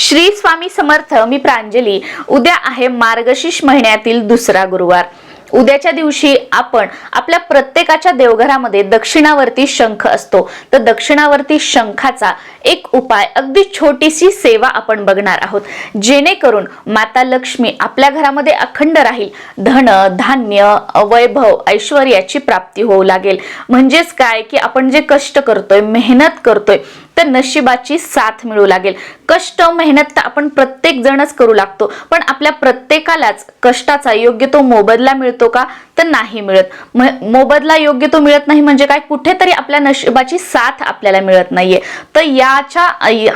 श्री स्वामी समर्थ मी प्रांजली. उद्या आहे मार्गशीर्ष महिन्यातील दुसरा गुरुवार. उद्याच्या दिवशी आपण आपल्या प्रत्येकाच्या देवघरामध्ये दक्षिणावर्ती शंख असतो. तर दक्षिणावर्ती शंखाचा एक उपाय अगदी छोटीशी सेवा आपण बघणार आहोत. जेणेकरून माता लक्ष्मी आपल्या घरामध्ये अखंड राहील. धन धान्य वैभव ऐश्वर्याची प्राप्ती होऊ लागेल. म्हणजेच काय? की आपण जे कष्ट करतोय मेहनत करतोय तर नशिबाची साथ मिळू लागेल. कष्ट मेहनत तर आपण प्रत्येक जणच करू लागतो. पण आपल्या प्रत्येकालाच कष्टाचा योग्य तो मोबदला मिळतो का? तर नाही मिळत. मोबदला योग्य तो मिळत नाही म्हणजे काय? कुठेतरी आपल्या नशिबाची साथ आपल्याला मिळत नाहीये. तर याच्या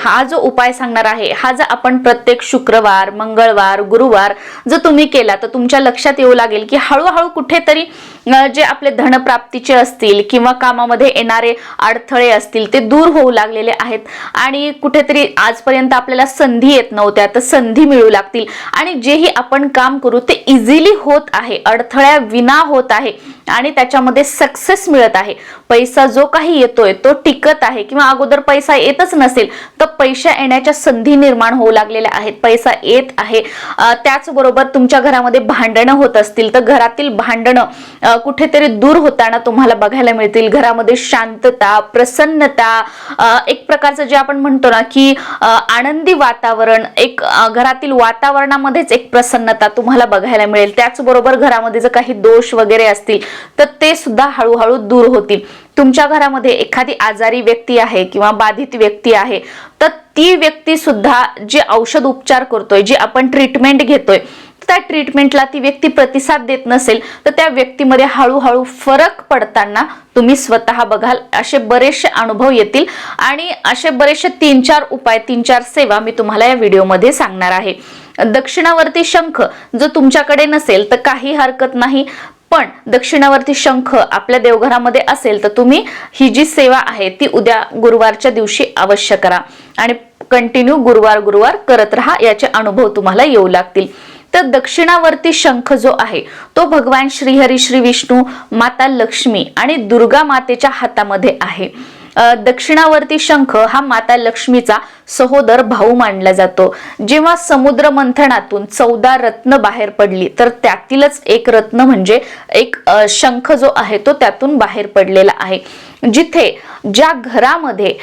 हा जो उपाय सांगणार आहे हा जर आपण प्रत्येक शुक्रवार मंगळवार गुरुवार जर तुम्ही केला तर तुमच्या लक्षात येऊ लागेल की हळूहळू कुठेतरी जे आपले धनप्राप्तीचे असतील किंवा कामामध्ये येणारे अडथळे असतील ते दूर होऊ लागलेले आहेत. आणि कुठेतरी आजपर्यंत आपल्याला संधी येत नव्हत्या तर संधी मिळू लागतील. आणि जेही आपण काम करू ते इझिली होत आहे. अडथळ्या विना होत आहे आणि त्याच्यामध्ये सक्सेस मिळत आहे. पैसा जो काही येतोय तो टिकत आहे किंवा अगोदर पैसा येतच नसेल तर पैसा येण्याच्या संधी निर्माण होऊ लागलेल्या आहेत. पैसा येत आहे. त्याचबरोबर तुमच्या घरामध्ये भांडणं होत असतील तर घरातील भांडणं कुठेतरी दूर होताना तुम्हाला बघायला मिळतील. घरामध्ये शांतता प्रसन्नता एक प्रकारचं जे आपण म्हणतो ना की आनंदी वातावरण एक घरातील वातावरणामध्येच एक प्रसन्नता तुम्हाला बघायला मिळेल. त्याचबरोबर घरामध्ये जर काही दोष वगैरे असतील तर ते सुद्धा हळूहळू दूर होतील. तुमच्या घरामध्ये एखादी आजारी व्यक्ती आहे किंवा बाधित व्यक्ती आहे तर ती व्यक्ती सुद्धा जे औषध उपचार करतोय जे आपण ट्रीटमेंट घेतोय त्या ट्रीटमेंटला ती व्यक्ती प्रतिसाद देत नसेल तर त्या व्यक्तीमध्ये हळूहळू फरक पडताना तुम्ही स्वतः बघाल. असे बरेचसे अनुभव येतील आणि असे बरेचसे तीन चार उपाय तीन चार सेवा मी तुम्हाला या व्हिडिओमध्ये सांगणार आहे. दक्षिणावर्ती शंख जर तुमच्याकडे नसेल तर काही हरकत नाही. पण दक्षिणावर्ती शंख आपल्या देवघरामध्ये असेल तर तुम्ही ही जी सेवा आहे ती उद्या गुरुवारच्या दिवशी अवश्य करा. आणि कंटिन्यू गुरुवार गुरुवार करत राहा याचे अनुभव तुम्हाला येऊ लागतील. तर दक्षिणावर्ती शंख जो आहे तो भगवान श्रीहरी श्री विष्णू माता लक्ष्मी आणि दुर्गा मातेच्या हातामध्ये आहे. दक्षिणावर्ती शंख हा माता लक्ष्मीचा सहोदर भाऊ मानला जातो. जेव्हा समुद्र मंथनातून चौदा रत्न बाहेर पडली तर त्यातीलच एक रत्न म्हणजे एक शंख जो आहे तो त्यातून बाहेर पडलेला आहे. जिथे ज्या घरामध्ये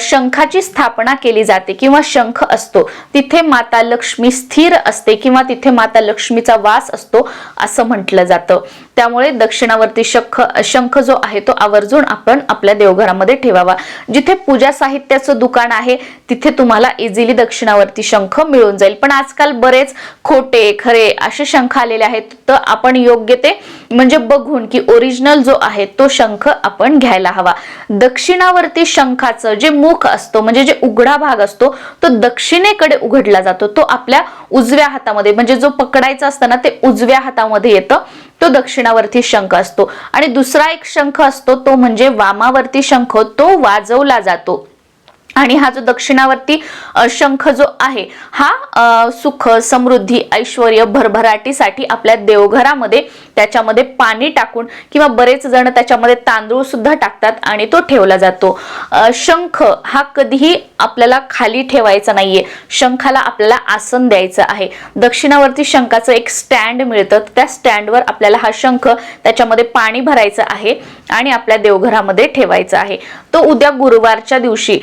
शंखाची स्थापना केली जाते किंवा शंख असतो तिथे माता लक्ष्मी स्थिर असते किंवा तिथे माता लक्ष्मीचा वास असतो असं म्हटलं जातं. त्यामुळे दक्षिणावर्ती शंख शंख जो आहे तो आवर्जून आपण आपल्या देवघरामध्ये ठेवावा. जिथे पूजा साहित्याचं दुकान आहे तिथे तुम्हाला इझिली दक्षिणावर्ती शंख मिळून जाईल. पण आजकाल बरेच खोटे खरे असे शंख आलेले आहेत तर आपण योग्य ते म्हणजे बघून की ओरिजिनल जो आहे तो शंख आपण घ्यायला हवा. दक्षिणावर्ती शंखाचं जे मुख असतो म्हणजे जे उघडा भाग असतो तो दक्षिणेकडे उघडला जातो. तो आपल्या उजव्या हातामध्ये म्हणजे जो पकडायचा असतो ना ते उजव्या हातामध्ये येतं. तो दक्षिणावर्ती शंख असतो. आणि दुसरा एक शंख असतो तो म्हणजे वामावर्ती शंख. तो वाजवला जातो. आणि हा जो दक्षिणावर्ती शंख जो आहे हा सुख समृद्धी ऐश्वर भरभराटीसाठी आपल्या देवघरामध्ये त्याच्यामध्ये पाणी टाकून किंवा बरेच जण त्याच्यामध्ये तांदूळ सुद्धा टाकतात आणि तो ठेवला जातो. शंख हा कधीही आपल्याला खाली ठेवायचा नाहीये. शंखाला आपल्याला आसन द्यायचं आहे. दक्षिणावर्ती शंखाचं एक स्टँड मिळतं. त्या स्टँडवर आपल्याला हा शंख त्याच्यामध्ये पाणी भरायचं आहे आणि आपल्या देवघरामध्ये ठेवायचं आहे. तो उद्या गुरुवारच्या दिवशी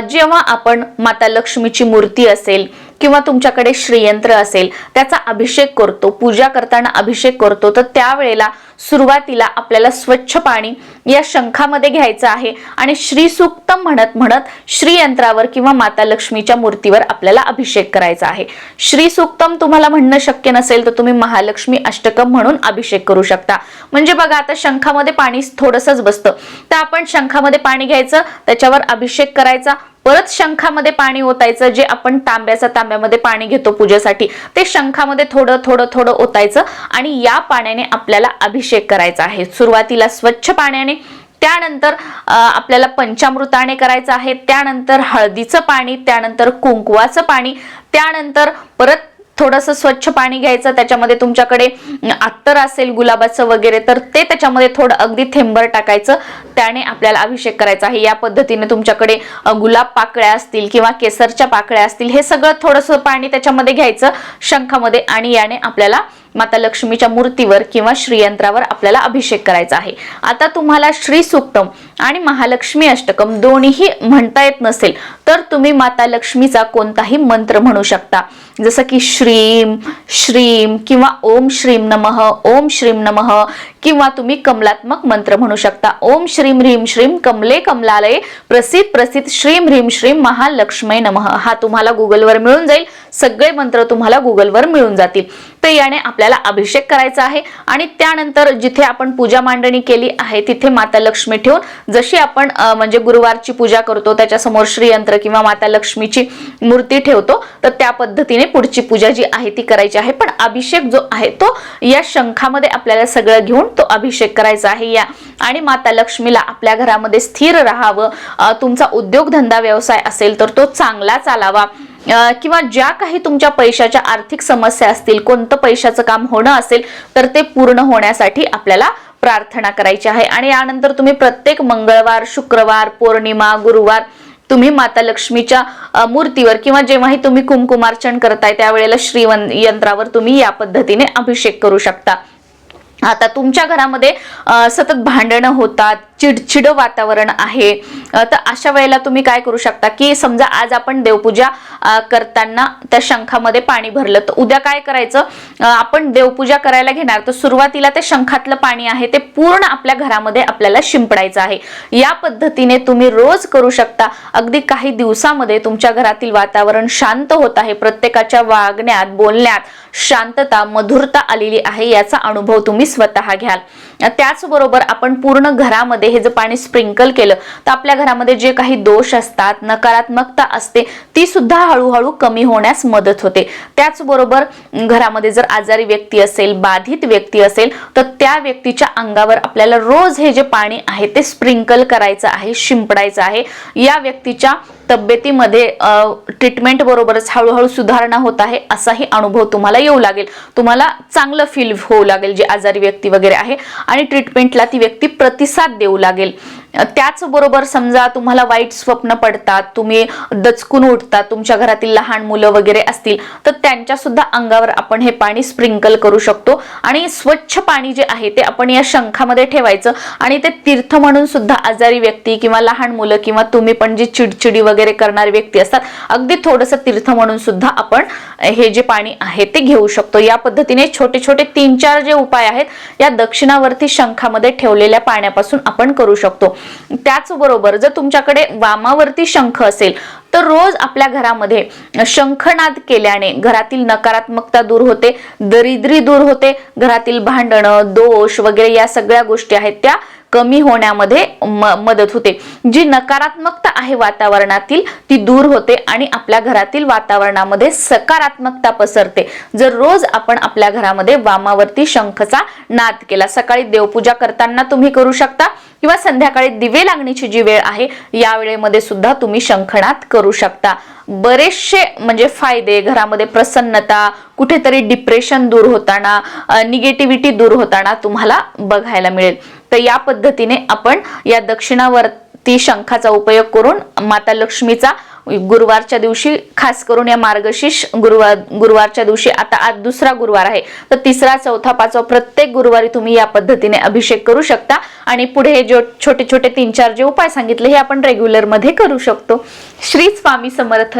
जेव्हा आपण माता लक्ष्मीची मूर्ती असेल किंवा तुमच्याकडे श्रीयंत्र असेल त्याचा अभिषेक करतो पूजा करताना अभिषेक करतो तर त्यावेळेला सुरुवातीला आपल्याला स्वच्छ पाणी या शंखामध्ये घ्यायचं आहे आणि श्रीसूक्तम म्हणत म्हणत श्रीयंत्रावर किंवा माता लक्ष्मीच्या मूर्तीवर आपल्याला अभिषेक करायचा आहे. श्रीसूक्तम तुम्हाला म्हणणं शक्य नसेल तर तुम्ही महालक्ष्मी अष्टकम म्हणून अभिषेक करू शकता. म्हणजे बघा आता शंखामध्ये पाणी थोडंसंच बसतं. तर आपण शंखामध्ये पाणी घ्यायचं त्याच्यावर अभिषेक करायचा परत शंखामध्ये पाणी ओतायचं जे आपण तांब्याचा तांब्यामध्ये पाणी घेतो पूजेसाठी ते शंखामध्ये थोडं थोडं थोडं ओतायचं आणि या पाण्याने आपल्याला अभिषेक करायचा आहे. सुरुवातीला स्वच्छ पाण्याने त्यानंतर आपल्याला पंचामृताने करायचं आहे त्यानंतर हळदीचं पाणी त्यानंतर कुंकवाचं पाणी त्यानंतर परत थोडंसं स्वच्छ पाणी घ्यायचं त्याच्यामध्ये तुमच्याकडे अत्तर असेल गुलाबाचं वगैरे तर ते त्याच्यामध्ये थोडं अगदी थेंबर टाकायचं. त्याने आपल्याला अभिषेक करायचा आहे. या पद्धतीने तुमच्याकडे गुलाब पाकळ्या असतील किंवा केसरच्या पाकळ्या असतील हे सगळं थोडंसं पाणी त्याच्यामध्ये घ्यायचं शंखामध्ये आणि याने आपल्याला माता लक्ष्मीच्या मूर्तीवर किंवा श्रीयंत्रावर आपल्याला अभिषेक करायचा आहे. आता तुम्हाला श्री सुक्तम आणि महालक्ष्मी अष्टकम दोन्हीही म्हणता येत नसेल तर तुम्ही माता लक्ष्मीचा कोणताही मंत्र म्हणू शकता. जसं की श्रीम श्रीम किंवा ओम श्रीम नमः ओम श्रीम नमः किंवा तुम्ही कमलात्मक मंत्र म्हणू शकता. ओम श्रीम ह्रीम श्रीम कमले कमलालये प्रसिद्ध प्रसिद्ध श्रीम ह्रीम श्रीम महालक्ष्मी नमः. हा तुम्हाला गुगलवर मिळून जाईल. सगळे मंत्र तुम्हाला गुगलवर मिळून जातील. तर याने आपल्याला अभिषेक करायचा आहे आणि त्यानंतर जिथे आपण पूजा मांडणी केली आहे तिथे माता लक्ष्मी ठेवून जशी आपण म्हणजे गुरुवारची पूजा करतो त्याच्यासमोर श्रीयंत्र किंवा माता लक्ष्मीची मूर्ती ठेवतो तर त्या पद्धतीने पुढची पूजा जी आहे ती करायची आहे. पण अभिषेक जो आहे तो या शंखामध्ये आपल्याला सगळं घेऊन तो अभिषेक करायचा आहे या. आणि माता लक्ष्मीला आपल्या घरामध्ये स्थिर राहावं. तुमचा उद्योगधंदा व्यवसाय असेल तर तो चांगला चालावा. किंवा ज्या काही तुमच्या पैशाच्या आर्थिक समस्या असतील कोणतं पैशाचं काम होणं असेल तर ते पूर्ण होण्यासाठी आपल्याला प्रार्थना करायची आहे. आणि यानंतर तुम्ही प्रत्येक मंगळवार शुक्रवार पौर्णिमा गुरुवार तुम्ही माता लक्ष्मीच्या मूर्तीवर किंवा जेव्हाही तुम्ही कुंकुमार्चन करताय त्यावेळेला श्रीवन यंत्रावर तुम्ही या पद्धतीने अभिषेक करू शकता. आता तुमच्या घरामध्ये सतत भांडणं होतात चिडचिड वातावरण आहे. तर अशा वेळेला तुम्ही काय करू शकता की समजा आज आपण देवपूजा करताना त्या शंखामध्ये पाणी भरलं तर उद्या काय करायचं? आपण देवपूजा करायला घेणार तर सुरुवातीला ते शंखातलं पाणी आहे ते पूर्ण आपल्या घरामध्ये आपल्याला शिंपडायचं आहे. या पद्धतीने तुम्ही रोज करू शकता. अगदी काही दिवसामध्ये तुमच्या घरातील वातावरण शांत होत आहे. प्रत्येकाच्या वागण्यात बोलण्यात शांतता मधुरता आलेली आहे याचा अनुभव तुम्ही स्वतः घ्याल. त्याचबरोबर आपण पूर्ण घरामध्ये हे जर पाणी स्प्रिंकल केलं तर आपल्या घरामध्ये जे काही दोष असतात नकारात्मकता असते ती सुद्धा हळूहळू कमी होण्यास मदत होते. त्याचबरोबर घरामध्ये जर आजारी व्यक्ती असेल बाधित व्यक्ती असेल तर त्या व्यक्तीच्या अंगावर आपल्याला रोज हे जे पाणी आहे ते स्प्रिंकल करायचं आहे शिंपडायचं आहे. या व्यक्तीच्या तब्येतीमध्ये ट्रीटमेंट बरोबरच हळूहळू सुधारणा होत आहे असाही अनुभव तुम्हाला येऊ लागेल. तुम्हाला चांगलं फील होऊ लागेल जे आजारी व्यक्ती वगैरे आहे. आणि ट्रीटमेंटला ती व्यक्ती प्रतिसाद देऊ लागेल. त्याचबरोबर समजा तुम्हाला वाईट स्वप्न पडतात तुम्ही दचकून उठतात तुमच्या घरातील लहान मुलं वगैरे असतील तर त्यांच्या सुद्धा अंगावर आपण हे पाणी स्प्रिंकल करू शकतो. आणि स्वच्छ पाणी जे आहे ते आपण या शंखामध्ये ठेवायचं आणि ते तीर्थ म्हणून सुद्धा आजारी व्यक्ती किंवा लहान मुलं किंवा तुम्ही पण जी चिडचिडी वगैरे करणारी व्यक्ती असतात अगदी थोडंसं तीर्थ म्हणून सुद्धा आपण हे जे पाणी आहे ते घेऊ शकतो. या पद्धतीने छोटे छोटे तीन चार जे उपाय आहेत या दक्षिणावर्ती शंखामध्ये ठेवलेल्या पाण्यापासून आपण करू शकतो. त्याचबरोबर जर तुमच्याकडे वामावरती शंख असेल तर रोज आपल्या घरामध्ये शंखनाद केल्याने घरातील नकारात्मकता दूर होते दरिद्री दूर होते घरातील भांडणं दोष वगैरे या सगळ्या गोष्टी आहेत त्या कमी होण्यामध्ये मदत होते. जी नकारात्मकता आहे वातावरणातील ती दूर होते आणि आपल्या घरातील वातावरणामध्ये सकारात्मकता पसरते. जर रोज आपण आपल्या घरामध्ये वामावरती शंखचा नाद केला सकाळी देवपूजा करताना तुम्ही करू शकता किंवा संध्याकाळी दिवे लागण्याची जी वेळ आहे या वेळेमध्ये सुद्धा तुम्ही शंखनाद करू शकता. बरेचसे म्हणजे फायदे घरामध्ये प्रसन्नता कुठेतरी डिप्रेशन दूर होताना निगेटिव्हिटी दूर होताना तुम्हाला बघायला मिळेल. तर या पद्धतीने आपण या दक्षिणावर्ती शंखाचा उपयोग करून माता लक्ष्मीचा गुरुवारच्या दिवशी खास करून या मार्गशीर्ष गुरुवार गुरुवारच्या दिवशी आता आज दुसरा गुरुवार आहे तर तिसरा चौथा पाचवा प्रत्येक गुरुवारी तुम्ही या पद्धतीने अभिषेक करू शकता. आणि पुढे हे जे छोटे छोटे तीन चार जे उपाय सांगितले हे आपण रेग्युलरमध्ये करू शकतो. श्री स्वामी समर्थ.